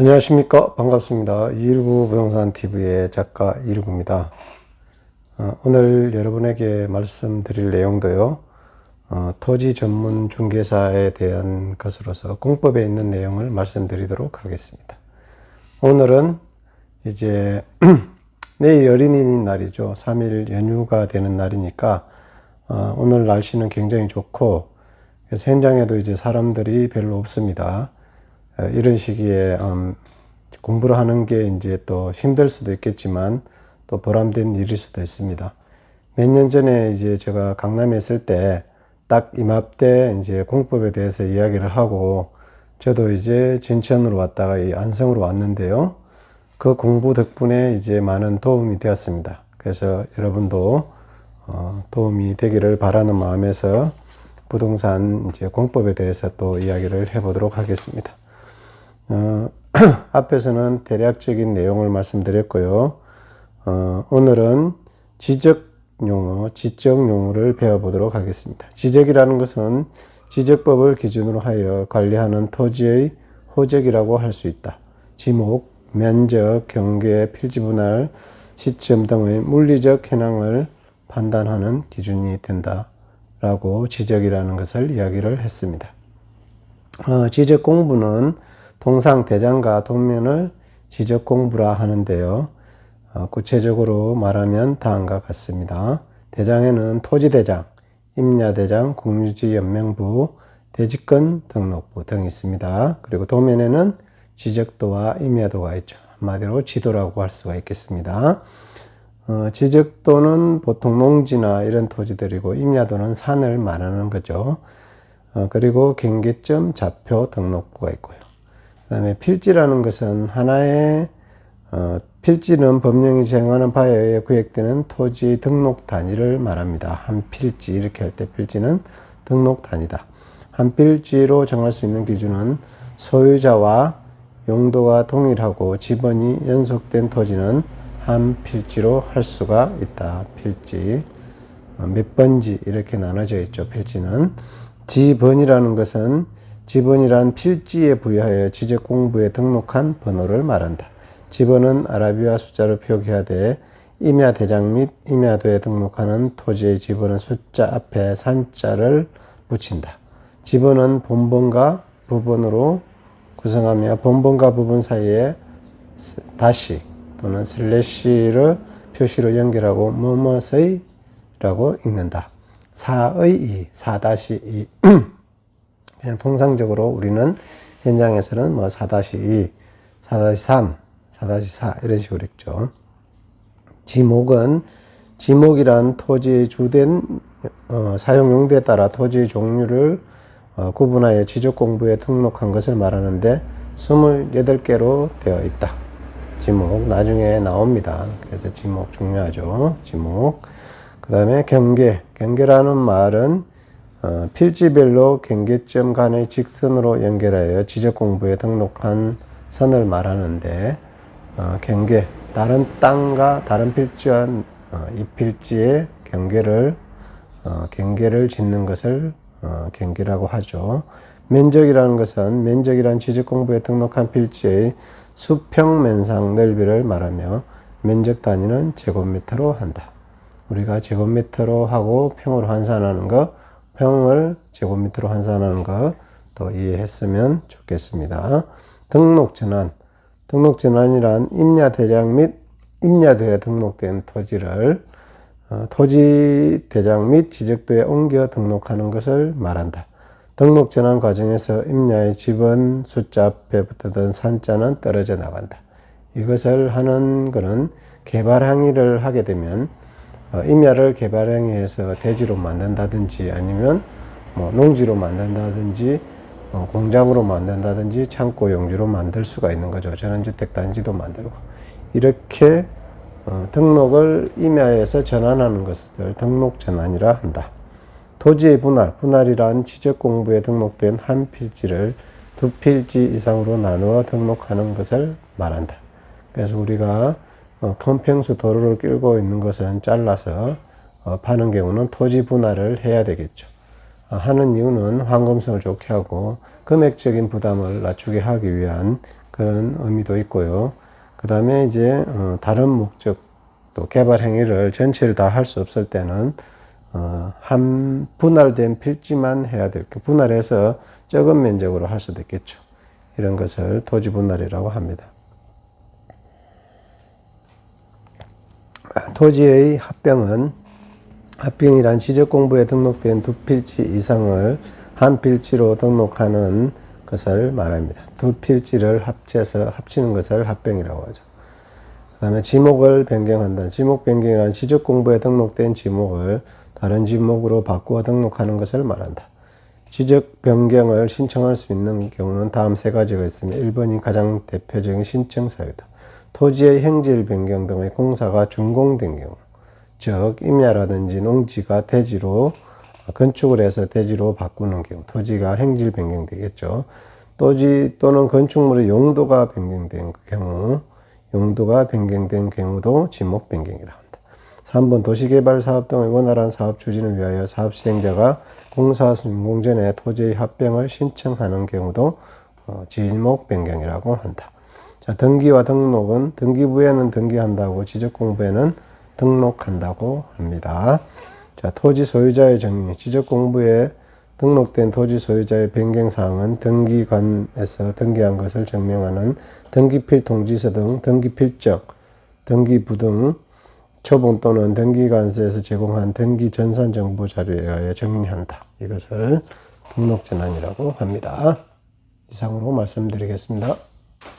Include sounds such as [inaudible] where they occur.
안녕하십니까. 반갑습니다. 이일구 부동산 TV의 작가 이일구입니다. 어, 오늘 여러분에게 말씀드릴 내용도요. 어, 토지 전문 중개사에 대한 것으로서 공법에 있는 내용을 말씀드리도록 하겠습니다. 오늘은 이제 [clears throat] 내일 어린이 날이죠. 3일 연휴가 되는 날이니까 어, 오늘 날씨는 굉장히 좋고 현장에도 이제 사람들이 별로 없습니다. 어, 이런 시기에 음, 공부를 하는 게 이제 또 힘들 수도 있겠지만 또 보람된 일일 수도 있습니다. 몇 년 전에 이제 제가 강남에 있을 때 딱 이맘때 이제 공법에 대해서 이야기를 하고 저도 이제 진천으로 왔다가 이 안성으로 왔는데요. 그 공부 덕분에 이제 많은 도움이 되었습니다. 그래서 여러분도 어, 도움이 되기를 바라는 마음에서 부동산 이제 공법에 대해서 또 이야기를 해보도록 하겠습니다. 어, [clears throat] 앞에서는 대략적인 내용을 말씀드렸고요. 어, 오늘은 지적 용어, 지적 용어를 배워보도록 하겠습니다. 지적이라는 것은 지적법을 기준으로 하여 관리하는 토지의 호적이라고 할 수 있다. 지목, 면적, 경계, 필지 분할, 시점 등의 물리적 현황을 판단하는 기준이 된다. 라고 지적이라는 것을 이야기를 했습니다. 어, 지적 공부는 통상 대장과 도면을 지적 공부라 하는데요. 어, 구체적으로 말하면 다음과 같습니다. 대장에는 토지대장, 임야대장, 공유지연맹부, 대지권 등록부 등이 있습니다. 그리고 도면에는 지적도와 임야도가 있죠. 한마디로 지도라고 할 수가 있겠습니다. 어, 지적도는 보통 농지나 이런 토지들이고 임야도는 산을 말하는 거죠. 어, 그리고 경계점 좌표 등록부가 있고요. 그 다음에 필지라는 것은 하나의 어, 필지는 법령이 정하는 바에 의해 구획되는 토지 등록 단위를 말합니다. 한 필지 이렇게 할 때 필지는 등록 단위다. 한 필지로 정할 수 있는 기준은 소유자와 용도가 동일하고 지번이 연속된 토지는 한 필지로 할 수가 있다. 필지 어, 몇 번지 이렇게 나눠져 있죠. 필지는 지번이라는 것은 지번이란 필지에 부여하여 지적 공부에 등록한 번호를 말한다. 지번은 아라비아 숫자로 표기하되 임야 대장 및 임야도에 등록하는 토지의 지번은 숫자 앞에 산자를 붙인다. 지번은 본번과 부번으로 구성하며 본번과 부번 사이에 다시 또는 슬래시를 표시로 연결하고 뭐뭐의 라고 읽는다. 4의 2, 4-2 그냥 통상적으로 우리는 현장에서는 뭐 4-2, 4-3, 4-4 이런 식으로 읽죠. 지목은 지목이란 토지의 주된 어, 사용 용도에 따라 토지의 종류를 어, 구분하여 지적 공부에 등록한 것을 말하는데 28개로 되어 있다. 지목 나중에 나옵니다. 그래서 지목 중요하죠. 지목. 그 다음에 경계. 경계라는 말은 어, 필지별로 경계점 간의 직선으로 연결하여 지적 공부에 등록한 선을 말하는데 어, 경계 다른 땅과 다른 필지와 어, 이 필지의 경계를 어, 경계를 짓는 것을 어, 경계라고 하죠. 면적이라는 것은 면적이란 지적 공부에 등록한 필지의 수평 면상 넓이를 말하며 면적 단위는 제곱미터로 한다. 우리가 제곱미터로 하고 평으로 환산하는 거, 평을 제곱미터로 환산하는 거또 이해했으면 좋겠습니다. 등록 전환. 등록 전환이란 임야 대장 및 임야도에 등록된 토지를 어, 토지 대장 및 지적도에 옮겨 등록하는 것을 말한다. 등록 전환 과정에서 임야의 집은 숫자 앞에 붙었던 산자는 떨어져 나간다. 이것을 하는 것은 개발 항의를 하게 되면 어, 임야를 개발 항의해서 대지로 만든다든지 아니면 뭐 농지로 만든다든지 어, 공장으로 만든다든지 창고 용지로 만들 수가 있는 거죠. 전원주택 단지도 만들고 이렇게 어, 등록을 임야에서 전환하는 것을 등록 전환이라 한다. 토지의 분할, 분할이란 지적 공부에 등록된 한 필지를 두 필지 이상으로 나누어 등록하는 것을 말한다. 그래서 우리가 어, 큰 평수 도로를 끌고 있는 것은 잘라서 어, 파는 경우는 토지 분할을 해야 되겠죠. 어, 하는 이유는 황금성을 좋게 하고 금액적인 부담을 낮추게 하기 위한 그런 의미도 있고요. 그 다음에 이제 어, 다른 목적 또 개발 행위를 전체를 다 할 수 없을 때는 어, 한 분할된 필지만 해야 될게 분할해서 적은 면적으로 할 수도 있겠죠. 이런 것을 토지 분할이라고 합니다. 토지의 합병은 합병이란 지적 공부에 등록된 두 필지 이상을 한 필지로 등록하는 것을 말합니다. 두 필지를 합쳐서 합치는 것을 합병이라고 하죠. 그 다음에 지목을 변경한다. 지목 변경이란 지적 공부에 등록된 지목을 다른 지목으로 바꾸어 등록하는 것을 말한다. 지적 변경을 신청할 수 있는 경우는 다음 세 가지가 있으며 1번이 가장 대표적인 신청 사유다. 토지의 행질 변경 등의 공사가 준공된 경우, 즉 임야라든지 농지가 대지로 건축을 해서 대지로 바꾸는 경우, 토지가 행질 변경되겠죠. 토지 또는 건축물의 용도가 변경된 경우, 용도가 변경된 경우도 지목 변경이라 한다. 3번 도시개발 사업 등의 원활한 사업 추진을 위하여 사업 시행자가 공사 준공 전에 토지의 합병을 신청하는 경우도 어, 지목 변경이라고 한다. 자, 등기와 등록은 등기부에는 등기한다고 지적공부에는 등록한다고 합니다. 자, 토지 소유자의 정리, 지적공부에 등록된 토지 소유자의 변경사항은 등기관에서 등기한 것을 증명하는 등기필 통지서 등 등기필적, 등기부 등 초본 또는 등기관서에서 제공한 등기 전산 정보 자료에 의하여 정리한다. 이것을 등록전환이라고 합니다. 이상으로 말씀드리겠습니다.